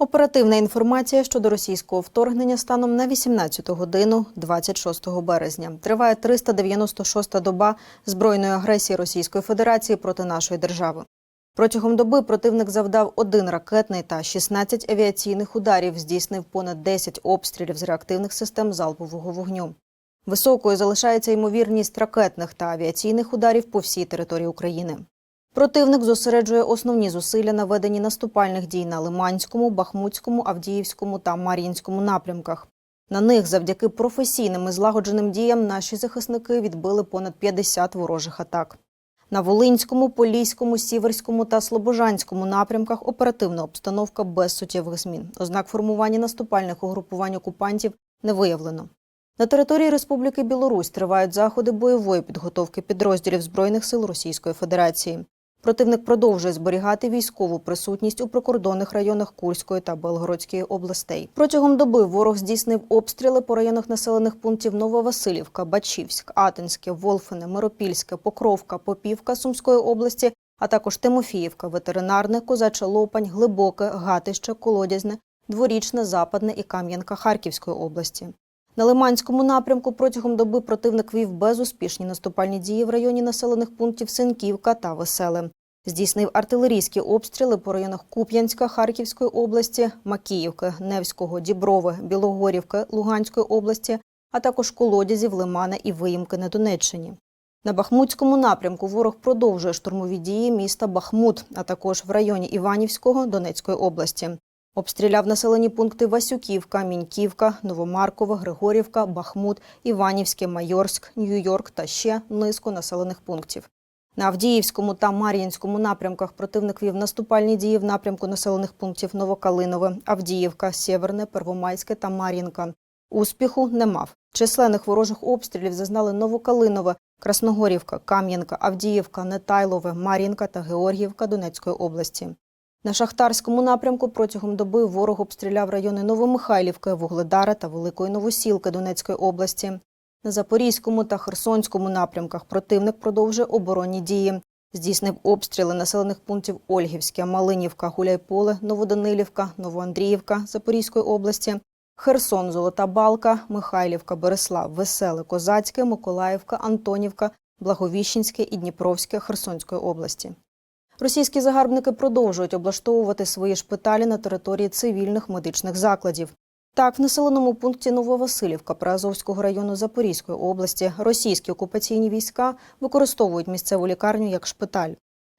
Оперативна інформація щодо російського вторгнення станом на 18 годину 26 березня. Триває 396-та доба збройної агресії Російської Федерації проти нашої держави. Протягом доби противник завдав один ракетний та 16 авіаційних ударів, здійснив понад 10 обстрілів з реактивних систем залпового вогню. Високою залишається ймовірність ракетних та авіаційних ударів по всій території України. Противник зосереджує основні зусилля на веденні наступальних дій на Лиманському, Бахмутському, Авдіївському та Мар'їнському напрямках. На них завдяки професійним і злагодженим діям наші захисники відбили понад 50 ворожих атак. На Волинському, Поліському, Сіверському та Слобожанському напрямках оперативна обстановка без суттєвих змін. Ознак формування наступальних угрупувань окупантів не виявлено. На території Республіки Білорусь тривають заходи бойової підготовки підрозділів Збройних сил Російської Федерації. Противник продовжує зберігати військову присутність у прикордонних районах Курської та Белгородської областей. Протягом доби ворог здійснив обстріли по районах населених пунктів Нововасилівка, Бачівськ, Атинське, Волфине, Миропільське, Покровка, Попівка Сумської області, а також Тимофіївка, Ветеринарне, Козача Лопань, Глибоке, Гатище, Колодязне, Дворічне, Западне і Кам'янка Харківської області. На Лиманському напрямку протягом доби противник вів безуспішні наступальні дії в районі населених пунктів Синківка та Веселе. Здійснив артилерійські обстріли по районах Куп'янська Харківської області, Макіївки, Невського, Діброви, Білогорівки, Луганської області, а також колодязів Лимана і Виїмки на Донеччині. На Бахмутському напрямку ворог продовжує штурмові дії міста Бахмут, а також в районі Іванівського Донецької області. Обстріляв населені пункти Васюківка, Міньківка, Новомаркове, Григорівка, Бахмут, Іванівське, Майорськ, Нью-Йорк та ще низку населених пунктів. На Авдіївському та Мар'їнському напрямках противник вів наступальні дії в напрямку населених пунктів Новокалинове, Авдіївка, Сєверне, Первомайське та Мар'їнка. Успіху не мав. Численних ворожих обстрілів зазнали Новокалинове, Красногорівка, Кам'янка, Авдіївка, Нетайлове, Мар'їнка та Георгіївка Донецької області. На Шахтарському напрямку протягом доби ворог обстріляв райони Новомихайлівки, Вугледара та Великої Новосілки Донецької області. На Запорізькому та Херсонському напрямках противник продовжує оборонні дії. Здійснив обстріли населених пунктів Ольгівське, Малинівка, Гуляйполе, Новоданилівка, Новоандріївка Запорізької області, Херсон, Золота Балка, Михайлівка, Береслав, Веселе, Козацьке, Миколаївка, Антонівка, Благовіщенське і Дніпровське Херсонської області. Російські загарбники продовжують облаштовувати свої шпиталі на території цивільних медичних закладів. Так, в населеному пункті Нововасилівка Приазовського району Запорізької області російські окупаційні війська використовують місцеву лікарню як шпиталь.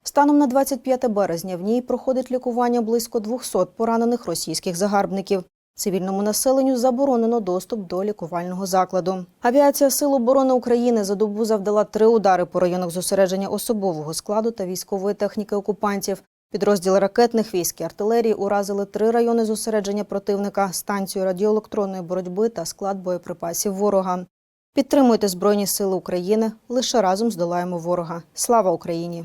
Станом на 25 березня в ній проходить лікування близько 200 поранених російських загарбників. Цивільному населенню заборонено доступ до лікувального закладу. Авіація Сил оборони України за добу завдала три удари по районах зосередження особового складу та військової техніки окупантів. Підрозділи ракетних військ і артилерії уразили три райони зосередження противника, станцію радіоелектронної боротьби та склад боєприпасів ворога. Підтримуйте Збройні Сили України. Лише разом здолаємо ворога. Слава Україні!